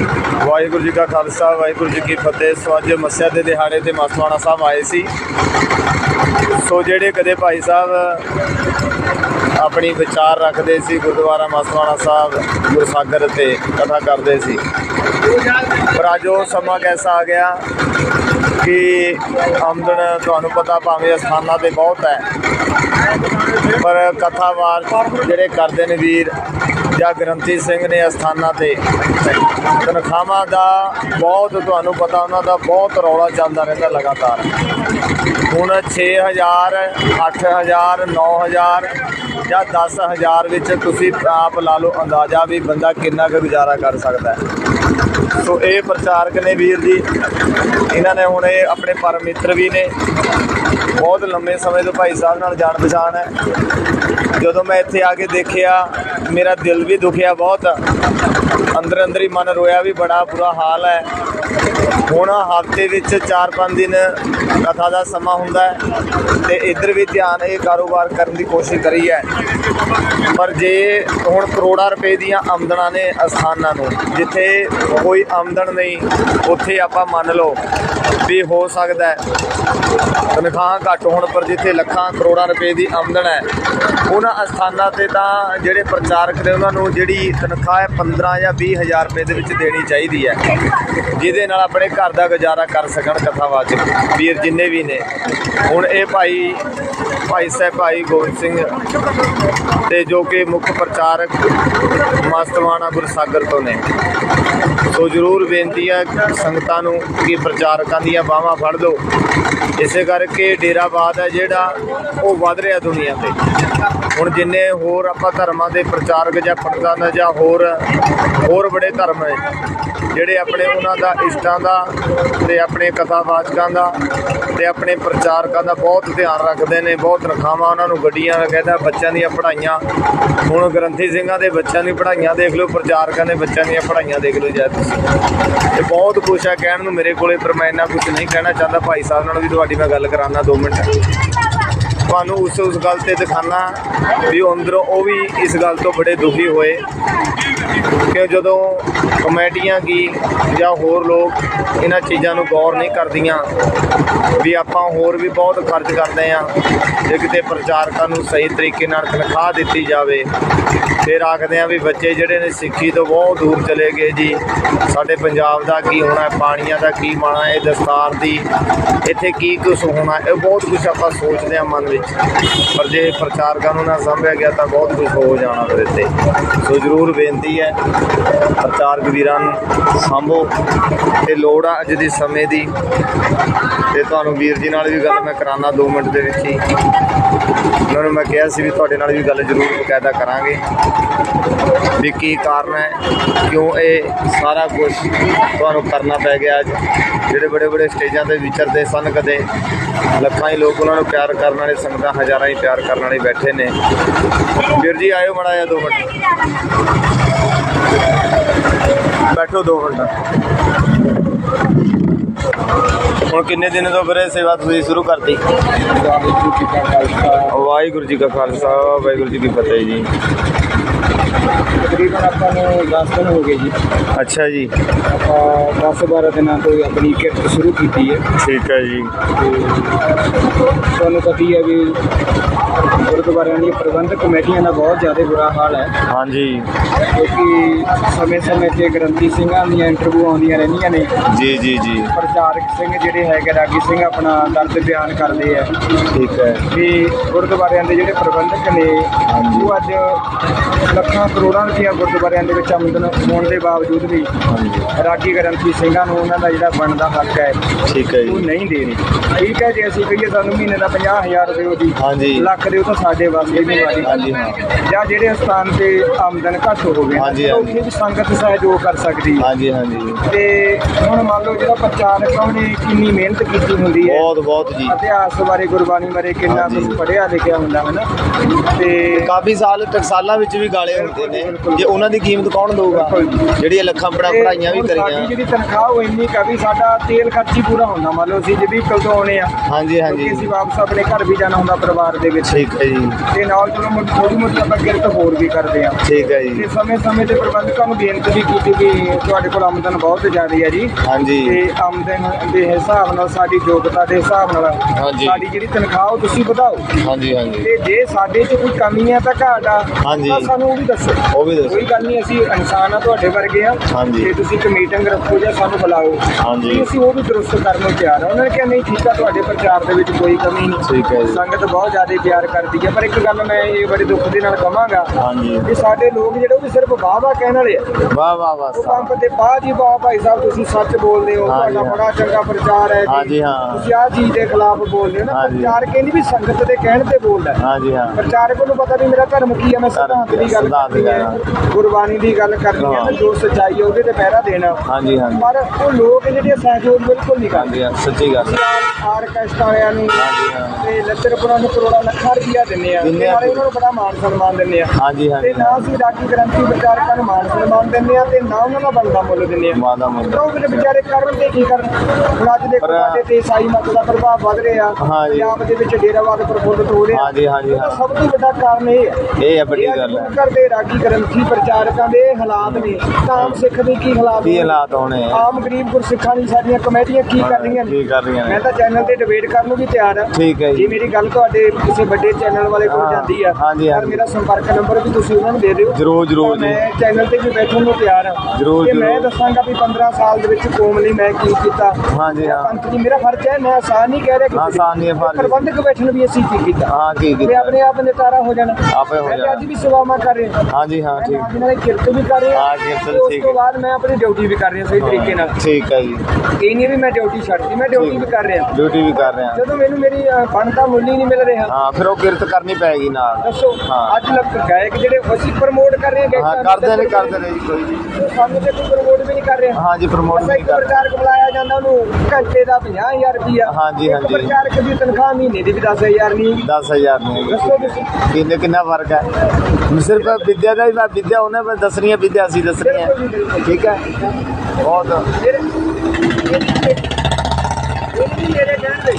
ਵਾਹਿਗੁਰੂ ਜੀ ਕਾ ਖਾਲਸਾ, ਵਾਹਿਗੁਰੂ ਜੀ ਕੀ ਫਤਿਹ। ਸਵਾਜ ਮੱਸਿਆ ਦੇ ਦਿਹਾੜੇ ਤੇ ਮਾਸਵਾਣਾ ਸਾਹਿਬ ਆਏ ਸੀ। ਸੋ ਜਿਹੜੇ ਕਦੇ ਭਾਈ ਸਾਹਿਬ ਆਪਣੀ ਵਿਚਾਰ ਰੱਖਦੇ ਸੀ, ਗੁਰਦੁਆਰਾ ਮਸਤਵਾਣਾ ਸਾਹਿਬ, ਗੁਰਸਾਗਰ ਤੇ ਕਥਾ ਕਰਦੇ ਸੀ। ਪਰ ਅੱਜ ਉਹ ਸਮਾਂ ਕੈਸਾ ਆ ਗਿਆ ਕਿ ਆਮਦਨ ਤੁਹਾਨੂੰ ਪਤਾ ਭਾਵੇਂ ਅਸਥਾਨਾਂ ਤੇ ਬਹੁਤ ਹੈ, ਪਰ ਕਥਾਵਾਰ ਜਿਹੜੇ ਕਰਦੇ ਨੇ ਵੀਰ ਜਾਂ ਗ੍ਰੰਥੀ ਸਿੰਘ ਨੇ ਅਸਥਾਨਾਂ ਤੇ। ਤਨਖਾਹਾਂ ਦਾ ਬਹੁਤ ਤੁਹਾਨੂੰ ਪਤਾ ਉਹਨਾਂ ਦਾ ਬਹੁਤ ਰੌਲਾ ਚੱਲਦਾ ਰਹਿੰਦਾ ਲਗਾਤਾਰ। ਹੁਣ 6000 8000 9000 ਜਾਂ 10000 ਵਿੱਚ ਤੁਸੀਂ ਆਪ ਲਾ ਲਓ ਅੰਦਾਜ਼ਾ ਵੀ ਬੰਦਾ ਕਿੰਨਾ ਕੁ ਗੁਜ਼ਾਰਾ ਕਰ ਸਕਦਾ ਹੈ। ਸੋ ਇਹ ਪ੍ਰਚਾਰਕ ਨੇ ਵੀਰ ਜੀ, ਇਹਨਾਂ ਨੇ ਹੁਣ ਇਹ ਆਪਣੇ ਪਰਮਿੱਤਰ ਵੀ ਨੇ। ਬਹੁਤ ਲੰਮੇ ਸਮੇਂ ਤੋਂ ਭਾਈ ਸਾਹਿਬ ਨਾਲ ਜਾਣ ਪਛਾਣ ਹੈ। ਜਦੋਂ ਮੈਂ ਇੱਥੇ ਆ ਕੇ ਦੇਖਿਆ ਮੇਰਾ ਦਿਲ ਵੀ ਦੁਖਿਆ ਬਹੁਤ। ਅੰਦਰ ਅੰਦਰ ਹੀ ਮਨ ਰੋਇਆ ਵੀ ਬੜਾ ਬੁਰਾ ਹਾਲ ਹੈ। ਹੁਣ ਹਫ਼ਤੇ ਵਿੱਚ 4-5 ਦਿਨ ਕਥਾ ਦਾ ਸਮਾਂ ਹੁੰਦਾ ਹੈ ਤੇ ਇੱਧਰ ਵੀ ਧਿਆਨ ਇਹ ਕਾਰੋਬਾਰ ਕਰਨ ਦੀ ਕੋਸ਼ਿਸ਼ ਕਰੀ ਹੈ। ਪਰ ਜੇ ਹੁਣ ਕਰੋੜਾਂ ਰੁਪਏ ਦੀਆਂ ਆਮਦਨਾਂ ਨੇ ਅਸਥਾਨਾਂ ਨੂੰ, ਜਿੱਥੇ ਕੋਈ ਆਮਦਨ ਨਹੀਂ, ਉੱਥੇ ਆਪਾਂ ਮੰਨ ਲਓ ਵੀ ਹੋ ਸਕਦਾ ਹੈ। ਤਨਖਾਹ ਘੱਟ ਹੋਣ ਪਰ ਜਿੱਥੇ ਲੱਖਾਂ ਕਰੋੜਾਂ ਰੁਪਏ ਦੀ ਆਮਦਨ ਹੈ, ਉਹਨਾਂ ਅਸਥਾਨਾਂ ਤੇ ਤਾਂ ਜਿਹੜੇ ਪ੍ਰਚਾਰਕ ਨੇ ਉਹਨਾਂ ਨੂੰ ਜਿਹੜੀ ਤਨਖਾਹ ਹੈ 15 ਜਾਂ 20 ਹਜ਼ਾਰ ਰੁਪਏ ਦੇ ਵਿੱਚ ਦੇਣੀ ਚਾਹੀਦੀ ਹੈ। ਜਿਹਦੇ ਨਾਲ ਆਪਣੇ ਘਰ ਦਾ ਗੁਜ਼ਾਰਾ ਕਰ ਸਕਣ ਕਥਾਵਾਚਕ। ਵੀਰ ਜਿੰਨੇ ਵੀ ਨੇ। ਹੁਣ ਇਹ ਭਾਈ ਭਾਈ ਸਾਹਿਬ, ਭਾਈ ਗੋਬਿੰਦ ਸਿੰਘ ਤੇ ਜੋ ਕਿ ਮੁੱਖ ਪ੍ਰਚਾਰਕ ਮਸਤਵਾਣਾ ਗੁਰਸਾਗਰ ਤੋਂ ਨੇ। ਸੋ ਜ਼ਰੂਰ ਬੇਨਤੀ ਆ ਸੰਗਤਾਂ ਨੂੰ ਕਿ ਪ੍ਰਚਾਰਕਾਂ ਦੀਆਂ ਬਾਹਾਂ ਫੜ ਲਓ। ਇਸੇ ਕਰਕੇ ਡੇਰਾਬਾਦ ਹੈ ਜਿਹੜਾ ਉਹ ਵੱਧ ਰਿਹਾ ਦੁਨੀਆ ਤੇ। ਹੁਣ ਜਿੰਨੇ ਹੋਰ ਆਪਾਂ ਧਰਮਾਂ ਦੇ ਪ੍ਰਚਾਰਕ ਜਾਂ ਪੰਡਤਾਂ ਜਾਂ ਹੋਰ ਹੋਰ ਬੜੇ ਧਰਮ ਹੈ ਜਿਹੜੇ ਆਪਣੇ ਉਹਨਾਂ ਦਾ ਇਸ਼ਟਾਂ ਦਾ ਤੇ ਆਪਣੇ ਕਥਾਵਾਚਕਾਂ ਦਾ ਤੇ ਆਪਣੇ ਪ੍ਰਚਾਰਕਾਂ ਦਾ ਬਹੁਤ ਧਿਆਨ ਰੱਖਦੇ ਨੇ, ਬਹੁਤ ਤਨਖਾਹਾਂ ਉਹਨਾਂ ਨੂੰ ਗੱਡੀਆਂ ਕਹਿੰਦਾ ਬੱਚਿਆਂ ਦੀਆਂ ਪੜ੍ਹਾਈਆਂ। ਹੁਣ ਗ੍ਰੰਥੀ ਸਿੰਘਾਂ ਦੇ ਬੱਚਿਆਂ ਦੀ ਪੜ੍ਹਾਈਆਂ ਦੇਖ ਲਓ, ਪ੍ਰਚਾਰਕਾਂ ਦੇ ਬੱਚਿਆਂ ਦੀਆਂ ਪੜ੍ਹਾਈਆਂ ਦੇਖ ਲਓ ਜੈ ਤੁਸੀਂ। ਤੇ ਬਹੁਤ ਕੁਛ ਆ ਕਹਿਣ ਨੂੰ ਮੇਰੇ ਕੋਲੇ, ਪਰ ਮੈਂ ਇੰਨਾ ਕੁਝ ਨਹੀਂ ਕਹਿਣਾ ਚਾਹੁੰਦਾ। ਭਾਈ ਸਾਹਿਬ ਨਾਲ ਵੀ ਤੁਹਾਡੀ ਮੈਂ ਗੱਲ ਕਰਾਉਣਾ 2 ਮਿੰਟ। ਤੁਹਾਨੂੰ ਉਸ ਉਸ ਗੱਲ ਤੇ ਦਿਖਾਣਾ ਵੀ ਅੰਦਰੋਂ ਉਹ ਵੀ ਇਸ ਗੱਲ ਤੋਂ ਬੜੇ ਦੁਖੀ ਹੋਏ। ਕਿ ਜਦੋਂ ਕਮੇਟੀਆਂ ਕੀ ਜਾਂ ਹੋਰ ਲੋਕ ਇਹਨਾਂ ਚੀਜ਼ਾਂ ਨੂੰ ਗੌਰ ਨਹੀਂ ਕਰਦੀਆਂ, ਵੀ ਆਪਾਂ ਹੋਰ ਵੀ ਬਹੁਤ ਖਰਚ ਕਰਦੇ ਆ ਜੇ ਕਿਤੇ ਪ੍ਰਚਾਰਕਾਂ ਨੂੰ ਸਹੀ ਤਰੀਕੇ ਨਾਲ ਤਨਖਾਹ ਦਿੱਤੀ ਜਾਵੇ, ਫਿਰ ਆਖਦੇ ਆ ਵੀ ਬੱਚੇ ਜਿਹੜੇ ਨੇ ਸਿੱਖੀ ਤੋਂ ਬਹੁਤ ਦੂਰ ਚਲੇ ਗਏ ਜੀ। ਸਾਡੇ ਪੰਜਾਬ ਦਾ ਕੀ ਹੋਣਾ, ਪਾਣੀਆਂ ਦਾ ਕੀ ਮਾਣਾ ਹੈ ਦਸਤਾਰ ਦੀ ਇੱਥੇ ਕੀ ਕੁਝ ਹੋਣਾ, ਇਹ ਬਹੁਤ ਕੁਝ ਆਪਾਂ ਸੋਚਦੇ ਆ ਮਨ ਵਿੱਚ। ਪਰ ਜੇ ਪ੍ਰਚਾਰਕਾਂ ਨੂੰ ਨਾ ਸੰਭਿਆ ਗਿਆ ਤਾਂ ਬਹੁਤ ਕੁਝ ਹੋ ਜਾਣਾ ਫਿਰ ਇੱਥੇ। ਸੋ ਜ਼ਰੂਰ ਬੇਨਤੀ ਹੈ। ਪ੍ਰਚਾਰਕ ਵੀਰਾਂ ਨੂੰ ਸੰਭੋ ਤੇ ਲੋੜ ਆ ਅੱਜ ਦੇ ਸਮੇਂ ਦੀ। ਤੇ ਤੁਹਾਨੂੰ ਵੀਰ ਜੀ ਨਾਲ ਵੀ ਗੱਲ ਮੈਂ ਕਰਾਣਾ 2 ਮਿੰਟ ਦੇ ਵਿੱਚ ਹੀ। ਉਹਨਾਂ ਨੂੰ ਮੈਂ ਕਿਹਾ ਸੀ ਵੀ ਤੁਹਾਡੇ ਨਾਲ ਵੀ ਗੱਲ ਜ਼ਰੂਰ ਬਕਾਇਦਾ ਕਰਾਂਗੇ ਵੀ ਕੀ ਕਾਰਨ ਹੈ, ਕਿਉਂ ਇਹ ਸਾਰਾ ਕੁਝ ਤੁਹਾਨੂੰ ਕਰਨਾ ਪੈ ਗਿਆ ਅੱਜ? ਜਿਹੜੇ ਬੜੇ ਬੜੇ ਸਟੇਜਾਂ ਤੇ ਵਿਚਰਦੇ ਸਨ ਕਦੇ, ਲੱਖਾਂ ਹੀ ਲੋਕ ਉਹਨਾਂ ਨੂੰ ਪਿਆਰ ਕਰਨ ਵਾਲੇ, ਸੰਗਤਾਂ ਹਜ਼ਾਰਾਂ ਹੀ ਪਿਆਰ ਕਰਨ ਵਾਲੇ ਬੈਠੇ ਨੇ। ਵੀਰ ਜੀ, ਆਇਓ ਮੜਾ ਜਾ 2 ਮਿੰਟ। ਬੈਠੋ 2 ਮਿੰਟ। ਹੁਣ ਕਿੰਨੇ ਦਿਨ ਤੋਂ ਵੀਰੇ ਸੇਵਾ ਤੁਸੀਂ ਸ਼ੁਰੂ ਕਰਤੀ? ਵਾਹਿਗੁਰੂ ਜੀ ਕਾ ਖਾਲਸਾ ਵਾਹਿਗੁਰੂ ਜੀ ਕੀ ਫਤਿਹ ਜੀ। ਤਕਰੀਬਨ ਆਪਾਂ ਨੂੰ 10 ਦਿਨ ਹੋ ਗਏ ਜੀ। ਅੱਛਾ ਜੀ। ਆਪਾਂ 10 12 ਦਿਨਾਂ ਤੋਂ ਆਪਣੀ ਕਿਰਤ ਸ਼ੁਰੂ ਕੀਤੀ ਹੈ। ਠੀਕ ਹੈ ਜੀ। ਤੁਹਾਨੂੰ ਪਤਾ ਹੀ ਹੈ ਵੀ ਗੁਰਦੁਆਰਿਆਂ ਦੀਆਂ ਪ੍ਰਬੰਧਕ ਕਮੇਟੀਆਂ ਦਾ ਬਹੁਤ ਜ਼ਿਆਦਾ ਬੁਰਾ ਹਾਲ ਹੈ। ਹਾਂਜੀ। ਕਿਉਂਕਿ ਸਮੇਂ-ਸਮੇਂ ਤੇ ਗ੍ਰੰਥੀ ਸਿੰਘਾਂ ਦੀਆਂ ਇੰਟਰਵਿਊ ਆਉਂਦੀਆਂ ਰਹਿੰਦੀਆਂ ਨੇ। ਜੀ ਜੀ ਜੀ। ਪ੍ਰਚਾਰਕ ਸਿੰਘ ਜਿਹੜੇ ਹੈਗੇ ਰਾਗੀ ਸਿੰਘ ਆਪਣਾ ਦਰਦ ਬਿਆਨ ਕਰਦੇ ਆ। ਠੀਕ ਹੈ। ਵੀ ਗੁਰਦੁਆਰਿਆਂ ਦੇ ਜਿਹੜੇ ਪ੍ਰਬੰਧਕ ਨੇ ਉਹ ਅੱਜ ਲੱਖਾਂ ਕਰੋੜਾਂ ਰੁਪਇਆ ਗੁਰਦੁਆਰਿਆਂ ਦੇ ਵਿੱਚ ਆਮਦਨ ਹੋਣ ਦੇ ਬਾਵਜੂਦ ਵੀ ਰਾਗੀ ਗ੍ਰੰਥੀ ਸਿੰਘਾਂ ਨੂੰ ਉਹਨਾਂ ਦਾ ਜਿਹੜਾ ਬਣਦਾ ਹੱਕ ਹੈ ਠੀਕ ਹੈ ਉਹ ਨਹੀਂ ਦੇ ਰਹੇ ਠੀਕ ਹੈ ਜੇ ਅਸੀਂ ਕਹੀਏ ਸਾਨੂੰ ਮਹੀਨੇ ਦਾ 50000 ਦਿਓ ਜੀ ਹਾਂਜੀ। ਲੱਖ ਦਿਓ ਤਾਂ ਸਾਡੇ ਵਾਸਤੇ ਵੀ ਵਾਰੀ। ਹਾਂਜੀ, ਹਾਂ। ਜਾਂ ਜਿਹੜੇ ਸਥਾਨ ਤੇ ਆਮਦਨ ਘੱਟ ਹੋਵੇ। ਉੱਥੇ ਵੀ ਸੰਗਤ ਸਹਿਯੋਗ ਕਰ ਸਕਦੀ ਹਾਂਜੀ ਹਾਂਜੀ। ਤੇ ਹੁਣ ਮੰਨ ਲਓ ਜਿਹੜਾ ਪ੍ਰਚਾਰਕ ਆ ਉਹਨੇ ਕਿੰਨੀ ਮਿਹਨਤ ਕੀਤੀ ਹੁੰਦੀ ਹੈ। ਬਹੁਤ ਬਹੁਤ ਜੀ। ਇਤਿਹਾਸ ਬਾਰੇ ਗੁਰਬਾਣੀ ਬਾਰੇ ਕਿੰਨਾ। ਕੁਝ ਪੜ੍ਹਿਆ ਲਿਖਿਆ ਹੁੰਦਾ ਹੈ ਨਾ ਤੇ ਕਾਫੀ ਸਾਲ ਟਕਸਾਲਾਂ ਵਿੱਚ ਵੀ ਗਾਲੇ ਹੁੰਦੇ ਨੇ। ਜੇ ਉਹਨਾਂ ਦੀ ਕੀਮਤ ਕੌਣ ਦਊਗਾ? ਜਿਹੜੀਆਂ ਲੱਖਾਂ ਪੜਾ ਤੇ ਪੜਾਈਆਂ ਵੀ ਹੁਣ ਸਾਡੀ ਕਰੀਆਂ ਜਿਹੜੀ ਤਨਖਾਹ ਉਹ ਇੰਨੀ ਕਾ ਵੀ ਸਾਡਾ ਤੇਲ ਖਰਚ ਹੀ ਪੂਰਾ ਹੁੰਦਾ। ਮੰਨ ਲਓ ਅਸੀਂ ਜੇ ਵੀ ਕਦੋਂ ਆਉਣੇ ਆ ਹਾਂਜੀ ਹਾਂਜੀ। ਅਸੀਂ ਵਾਪਸ ਆਪਣੇ ਘਰ ਵੀ ਜਾਣਾ ਹੁੰਦਾ ਪਰਿਵਾਰ ਦੇ ਵਿੱਚ। ਠੀਕ ਹੈ ਜੀ। ਤੇ ਨਾਲ ਚਲੋ ਥੋੜੀ ਮੋਟੀ ਆਪਾਂ ਕਿਰਤ ਹੋਰ ਵੀ ਕਰਦੇ ਆ। ਠੀਕ ਹੈ ਤੇ ਜੀ ਸਮੇਂ-ਸਮੇਂ ਤੇ ਪ੍ਰਬੰਧਕਾਂ ਨੂੰ ਬੇਨਤੀ ਵੀ ਕੀਤੀ ਕਿ ਤੁਹਾਡੇ ਕੋਲ ਆਮਦਨ ਬਹੁਤ ਜ਼ਿਆਦਾ ਹੈ ਜੀ। ਹਾਂਜੀ। ਤੇ ਆਮਦਨ ਦੇ ਹਿਸਾਬ ਨਾਲ ਸਾਡੀ ਯੋਗਤਾ ਦੇ ਹਿਸਾਬ ਨਾਲ ਹਾਂਜੀ। ਸਾਡੀ ਜਿਹੜੀ ਤਨਖਾਹ ਉਹ ਤੁਸੀਂ ਵਧਾਓ ਹਾਂਜੀ ਹਾਂਜੀ ਤੇ ਜੇ ਸਾਡੇ 'ਚ ਕੋਈ ਕਮੀ ਹੈ ਤਾਂ ਘਾਟ ਆ ਹਾਂਜੀ। ਤਾਂ ਸਾਨੂੰ ਉਹ ਵੀ ਦੱਸੋ ਉਹ ਵੀ ਦੱਸੋ ਕੋਈ ਗੱਲ ਨਹੀਂ ਅਸੀਂ ਇਨਸਾਨ ਆ ਤੁਹਾਡੇ ਵਰਗੇ ਆ ਹਾਂਜੀ। ਜੇ ਤੁਸੀਂ ਇੱਕ ਮੀਟਿੰਗ ਰੱਖੋ ਜਾਂ ਸਾਨੂੰ ਬੁਲਾਓ ਹਾਂਜੀ। ਤੇ ਅਸੀਂ ਉਹ ਵੀ ਦਰੁਸਤ ਕਰਨ ਨੂੰ ਤਿਆਰ ਆ ਉਹਨਾਂ ਨੇ ਕਿਹਾ ਨਹੀਂ ਠੀਕ ਆ ਤੁਹਾਡੇ ਪ੍ਰਚਾਰ ਦੇ ਵਿੱਚ ਕੋਈ ਕਮੀ ਨਹੀਂ ਠੀਕ ਹੈ ਜੀ। ਸੰਗਤ ਬਹੁਤ ਜ਼ਿਆਦਾ ਪਿਆਰ ਕਰਦੀ ਹੈ ਪਰ ਇੱਕ ਗੱਲ ਮੈਂ ਇਹ ਬੜੇ ਦੁੱਖ ਦੇ ਨਾਲ ਕਹਾਂਗਾ ਹਾਂਜੀ ਕਿ ਸਾਡੇ ਲੋਕ ਜਿਹੜੇ ਉਹ ਵੀ ਸਿਰਫ ਵਾਹ ਵਾਹ ਕਹਿਣ ਵਾਲੇ ਆ ਵਾਹ ਵਾਹ ਵਾਹ ਉਹ ਸਾਹਿਬ। ਪੰਪ ਤੇ ਬਾਅਦ ਹੀ ਵਾਹ ਭਾਈ ਸਾਹਿਬ ਤੁਸੀਂ ਸੱਚ ਬੋਲਦੇ ਹੋ ਹਾਂਜੀ, ਤੁਹਾਡਾ ਹਾਂ। ਬੜਾ ਚੰਗਾ ਪ੍ਰਚਾਰ ਹੈ। ਹਾਂਜੀ, ਹਾਂ। ਤੁਸੀਂ ਆਹ ਚੀਜ਼ ਦੇ ਖਿਲਾਫ ਬੋਲਦੇ ਹੋ ਨਾ ਹਾਂਜੀ। ਪ੍ਰਚਾਰ ਕਹਿੰਦੀ ਵੀ ਸੰਗਤ ਦੇ ਕਹਿਣ ਤੇ ਬੋਲਦਾ ਹੈ। ਹਾਂਜੀ ਹਾਂ ਪ੍ਰਚਾਰਕ ਨੂੰ ਪਤਾ ਵੀ ਮੇਰਾ ਧਰਮ ਕੀ ਹੈ ਮੈਂ ਸਿਧਾਂਤ ਦੀ ਗੱਲ ਸਿਧਾਂਤ ਕਰਨੀ ਹੈ। ਗੁਰਬਾਣੀ ਦੀ ਗੱਲ ਕਰਨੀ ਹੈ ਹਾਂ। ਤੇ ਜੋ ਸੱਚਾਈ ਹੈ ਉਹਦੇ ਤੇ ਪਹਿਰਾ ਦੇਣਾ ਹਾਂਜੀ ਹਾਂਜੀ ਪਰ ਉਹ ਲੋਕ ਜਿਹੜੇ ਸਹਿਯੋਗ ਬਿਲਕੁਲ ਨਹੀਂ ਹਾਂਜੀ ਕਰਦੇ ਹਾਂ, ਸੱਚੀ ਗੱਲ ਆਰਕੈਸਟਰਾ ਵਾਲਿਆਂ ਨੂੰ ਹਾਂਜੀ, ਹਾਂ। ਤੇ ਲੱਚਰਪੁਰਾਂ ਨੂੰ ਕਰੋੜਾਂ ਲੱਖਾਂ ਰੁਪਈਆ ਦਿੰਦੇ ਆ ਦਿੰਦੇ ਤੇ ਆ। ਨਾਲੇ ਉਹਨਾਂ ਨੂੰ ਬੜਾ ਮਾਣ ਸਨਮਾਨ ਦਿੰਦੇ ਆ ਹਾਂਜੀ ਤੇ ਹਾਂਜੀ ਨਾ ਅਸੀਂ ਰਾਗੀ ਗ੍ਰੰਥੀ ਵਿਚਾਰਕਾਂ ਨੂੰ ਮਾਣ ਸਨਮਾਨ ਦਿੰਦੇ ਆ ਤੇ ਨਾ ਉਹਨਾਂ ਦਾ ਬਣਦਾ ਮੁੱਲ ਦਿੰਦੇ ਆ ਮਾਦਾ ਮੁੰਡਾ ਉਹ ਜਿਹੜੇ ਵਿਚਾਰੇ ਕਰਨ ਤੇ ਕੀ ਕਰਨ ਹੁਣ ਅੱਜ ਦੇ ਪਰ- ਸਾਡੇ ਤੇ ਈਸਾਈ ਮਤ ਦਾ ਪ੍ਰਭਾਵ ਵੱਧ ਰਿਹਾ ਹਾਂਜੀ। ਪੰਜਾਬ ਦੇ ਵਿੱਚ ਡੇਰਾਵਾਦ ਪ੍ਰਫੁੱਲਤ ਹੋ ਰਿਹਾ ਹਾਂਜੀ, ਹਾਂਜੀ, ਉਹਦਾ ਹਾਂ। ਸਭ ਤੋਂ ਵੱਡਾ ਕਾਰਨ ਇਹ ਹੈ ਇਹ ਹੈ ਵੱਡੀ ਇਹ ਅੱਜ ਗੱਲ ਹੈ ਗੁਰੂ ਘਰ ਦੇ ਰਾਗੀ ਗ੍ਰੰਥੀ ਪ੍ਰਚਾਰਕਾਂ ਦੇ ਇਹ ਹਾਲਾਤ ਨੇ ਤਾਂ ਆਮ ਸਿੱਖ ਦੇ ਕੀ ਹਾਲਾਤ ਕੀ ਹੋਣੇ? ਹਾਲਾਤ ਹੋਣੇ ਆ? ਆਮ ਗਰੀਬ ਗੁਰਸਿੱਖਾਂ ਦੀ ਸਾਡੀਆਂ ਕਮੇਟੀਆਂ ਕੀ ਕਰ ਰਹੀਆਂ ਨੇ ਕੀ ਕਰ ਰਹੀਆਂ ਨੇ? ਮੈਂ ਤਾਂ ਚੈਨਲ ਤੇ ਡਿਬੇਟ ਕਰਨ ਨੂੰ ਵੀ ਤਿਆਰ ਹਾਂ ਠੀਕ ਹੈ ਜੀ। ਜੇ ਮੇਰੀ ਗੱਲ ਤੁਹਾਡੇ ਕਿਸੇ ਵੱਡੇ ਚੈਨਲ ਵਾਲੇ ਕੋਲ ਹਾਂ, ਜਾਂਦੀ ਆ ਹਾਂਜੀ, ਪਰ ਹਾਂਜੀ। ਮੇਰਾ ਸੰਪਰਕ ਨੰਬਰ ਵੀ ਤੁਸੀਂ ਉਹਨਾਂ ਨੂੰ ਦੇ ਦਿਓ ਜ਼ਰੂਰ, ਜ਼ਰੂਰ ਤਾਂ ਜੀ। ਮੈਂ ਚੈਨਲ ਤੇ ਵੀ ਬੈਠਣ ਨੂੰ ਤਿਆਰ ਹਾਂ ਜ਼ਰੂਰ, ਤੇ ਮੈਂ ਜ਼ਰੂਰ। ਦੱਸਾਂਗਾ ਵੀ 15 ਸਾਲ ਦੇ ਵਿੱਚ ਕੌਮ ਲਈ ਮੈਂ ਕੀ ਕੀਤਾ ਹਾਂਜੀ, ਹਾਂ। ਪੰਥ ਜੀ ਮੇਰਾ ਫਰਜ਼ ਹੈ ਮੈਂ ਆਸਾਨ ਨਹੀਂ ਕਹਿ ਰਿਹਾ ਕਿ ਆਸਾਨ ਨਹੀਂ ਹੈ ਫਰਜ਼। ਪ੍ਰਬੰਧਕ ਬੈਠਣ ਵੀ ਅਸੀਂ ਕੀ ਕੀਤਾ। ਹਾਂ ਕੀ ਕੀਤਾ। ਆਪਣੇ ਆਪ ਨਿਤਾਰਾ ਹੋ ਜਾਣਾ। ਆਪੇ ਹੋ ਮੈਂ ਜਾਣਾ। ਅੱਜ ਵੀ ਸੇਵਾਵਾਂ ਕਰ ਰਿਹਾ। ਹਾਂਜੀ ਹਾਂ ਮੈਂ ਠੀਕ। ਨਾਲ ਦੀ ਨਾਲ ਕਿਰਤ ਵੀ ਕਰ ਰਿਹਾ। ਹਾਂ, ਕਿਰਤ ਤੇ ਉਸ ਠੀਕ ਤੋਂ। ਬਾਅਦ ਮੈਂ ਆਪਣੀ ਡਿਊਟੀ ਵੀ ਕਰ ਰਿਹਾ ਸਹੀ ਤਰੀਕੇ ਨਾਲ। ਠੀਕ ਹੈ ਜੀ। ਇਹ ਨਹੀਂ ਵੀ ਮੈਂ ਡਿਊਟੀ ਛੱਡਦੀ ਮੈਂ ਡਿਊਟੀ ਵੀ ਕਰ ਰਿਹਾ। ਡਿਊਟੀ ਵੀ ਕਰ ਰਹੇ। ਜਦੋਂ ਮੈਨੂੰ ਮੇਰੀ ਅ, ਬਣਦਾ ਮੁੱਲ ਹੀ ਨਹੀਂ ਮਿਲ ਰਿਹਾ। ਹਾਂ ਫਿਰ ਉਹ ਕਿਰਤ ਕਰਨੀ ਪੈਗੀ ਨਾਲ। ਦੱਸੋ ਹਾਂ। ਅੱਜ ਲੱਗ ਗਾਇਕ ਜਿਹੜੇ ਅਸੀਂ ਪ੍ਰਮੋਟ ਕਰ ਰਹੇ ਹਾਂ ਹਾਂ ਗਾਇਕਾਂ ਕਰਦੇ ਨੇ ਕਰਦੇ ਨੇ ਜੀ ਕੋਈ। ਨਹੀਂ। ਸਾਨੂੰ ਤੇ ਕੋਈ ਪ੍ਰਮੋਟ ਵੀ ਨਹੀਂ ਕਰ ਰਿਹਾ। ਹਾਂ ਜੀ ਪ੍ਰਮੋਟ ਨਹੀਂ ਇੱਕ ਕਰਦੇ ਪ੍ਰਚਾਰਕ ਬੁਲਾਇਆ ਜਾਂਦਾ ਉਹਨੂੰ ਘੰਟੇ ਦਾ 50000 ਰੁਪਇਆ ਹਾਂਜੀ, ਹਾਂਜੀ। ਪ੍ਰਚਾਰਕ ਦੀ ਤਨਖਾਹ ਮਹੀਨੇ ਦੀ ਵੀ 10000 ਨਹੀਂ ਹੈਗੀ। 10000 ਨਹੀਂ। ਦੱਸੋ ਤੁਸੀਂ ਕਿੰਨੇ ਕਿੰਨਾ ਫ਼ਰਕ ਹੈ ਸਿਰਫ ਵਿਦਿਆ ਦਾ ਹੀ ਮੈਂ ਵਿਦਿਆ ਉਹਨੇ ਬਸ ਦੱਸਣੀ ਹੈ ਵਿਦਿਆ ਅਸੀਂ ਦੱਸਣੀ ਹੈ। ਠੀਕ ਹੈ ਬਹੁਤ ਮੇਰੇ ਇਹ ਵੀ ਮੇਰੇ ਕਹਿਣ ਦੇ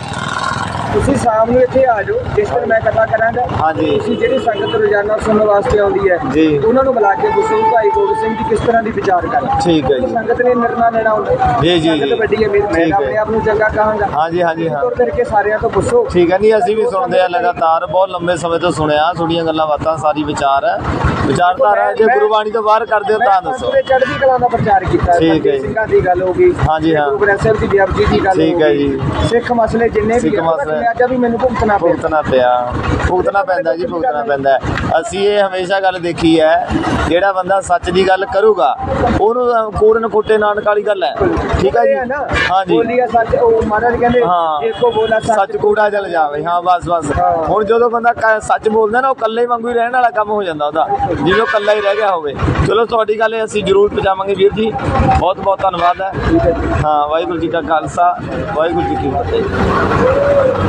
ਤੁਸੀਂ ਸ਼ਾਮ ਨੂੰ ਇੱਥੇ ਆ ਜਾਓ ਜਿਸ ਦਿਨ ਮੈਂ ਕਥਾ ਕਰਾਂਗਾ ਹਾਂਜੀ। ਤੁਸੀਂ ਜਿਹੜੀ ਸੰਗਤ ਰੋਜ਼ਾਨਾ ਸੁਣਨ ਵਾਸਤੇ ਆਉਂਦੀ ਹੈ ਜੀ। ਉਹਨਾਂ ਨੂੰ ਬੁਲਾ ਕੇ ਦੱਸੋ ਭਾਈ ਗੋਬਿੰਦ ਸਿੰਘ ਜੀ ਕਿਸ ਤਰ੍ਹਾਂ ਦੀ ਵਿਚਾਰ ਕਰ ਠੀਕ ਹੈ ਜੀ ਸੰਗਤ ਨੇ ਨਿਰਣਾ ਲੈਣਾ ਹੁੰਦਾ ਜੀ, ਜੀ, ਜੀ। ਸੰਗਤ ਵੱਡੀ ਹੈ ਮੈਂ ਠੀਕ ਹੈ। ਆਪਣੇ ਆਪ ਨੂੰ ਚੰਗਾ ਕਹਾਂਗਾ ਹਾਂਜੀ, ਹਾਂਜੀ, ਹਾਂ। ਤੁਰ ਫਿਰ ਕੇ ਸਾਰਿਆਂ ਤੋਂ ਪੁੱਛੋ ਠੀਕ ਹੈ ਨਹੀਂ ਅਸੀਂ ਵੀ ਸੁਣਦੇ ਆ ਲਗਾਤਾਰ ਬਹੁਤ ਲੰਬੇ ਸਮੇਂ ਤੋਂ ਸੁਣਿਆ ਤੁਹਾਡੀਆਂ ਗੱਲਾਂ ਬਾਤਾਂ ਸਾਰੀ ਵਿਚਾਰ ਹੈ ਵਿਚਾਰਧਾਰਾ ਜੇ ਗੁਰਬਾਣੀ ਤੋਂ ਬਾਹਰ ਕਰਦੇ ਹੋ ਤਾਂ ਦੱਸੋ ਮੈਂ ਚੜ੍ਹਦੀ ਕਲਾ ਦਾ ਪ੍ਰਚਾਰ ਕੀਤਾ ਠੀਕ ਹੈ। ਸਿੰਘਾਂ ਦੀ ਗੱਲ ਹੋ ਗਈ ਹਾਂਜੀ, ਹਾਂ। ਗੁਰੂ ਗ੍ਰੰਥ ਸਾਹਿਬ ਦੀ ਵਿਆਪਤੀ ਦੀ ਗੱਲ ਠੀਕ ਹੋ ਹੈ ਗਈ ਜੀ। ਸਿੱਖ ਮਸਲੇ ਜਿੰਨੇ ਵੀ ਸਿੱਖ ਮਸਲੇ। ਖਿਆਜਾ ਵੀ ਮੈਨੂੰ ਭੁਗਤਣਾ ਪਿਆ। ਭੁਗਤਣਾ ਪਿਆ। ਭੁਗਤਣਾ ਪੈਂਦਾ ਜੀ ਭੁਗਤਣਾ ਪੈਂਦਾ। ਅਸੀਂ ਇਹ ਹਮੇਸ਼ਾ ਗੱਲ ਦੇਖੀ ਹੈ ਜਿਹੜਾ ਬੰਦਾ ਸੱਚ ਦੀ ਗੱਲ ਕਰੂਗਾ ਉਹਨੂੰ ਕੂੜਨ ਖੋਟੇ ਨਾਨਕ ਵਾਲੀ ਗੱਲ ਹੈ। ਠੀਕ ਹੈ ਇਹ ਹੈ ਜੀ ਬੋਲੀਆ ਸੱਚ ਉਹ ਮਹਾਰਾਜ ਕਹਿੰਦੇ। ਇੱਕੋ ਬੋਲਾ ਸੱਚ। ਕੂੜਾ ਜਲ ਜਾਵੇ। ਹਾਂ ਬਸ ਬਸ। ਹੁਣ ਜਦੋਂ ਬੰਦਾ ਸੱਚ ਬੋਲਦਾ ਨਾ ਉਹ ਕੱਲੇ ਵਾਂਗੂ ਹੀ ਰਹਿਣ ਵਾਲਾ ਕੰਮ ਹੋ ਜਾਂਦਾ ਉਹਦਾ। ਜਿਵੇਂ ਕੱਲਾ ਹੀ ਰਹਿ ਗਿਆ ਹੋਵੇ। ਚਲੋ ਤੁਹਾਡੀ ਗੱਲ ਅਸੀਂ ਜ਼ਰੂਰ ਪਹੁੰਚਾਵਾਂਗੇ ਵੀਰ ਜੀ। ਬਹੁਤ ਬਹੁਤ ਧੰਨਵਾਦ ਹੈ। ਹਾਂ ਵਾਹਿਗੁਰੂ ਜੀ ਕਾ ਖਾਲਸਾ ਵਾਹਿਗੁਰੂ ਜੀ ਕੀ ਫਤਿਹ।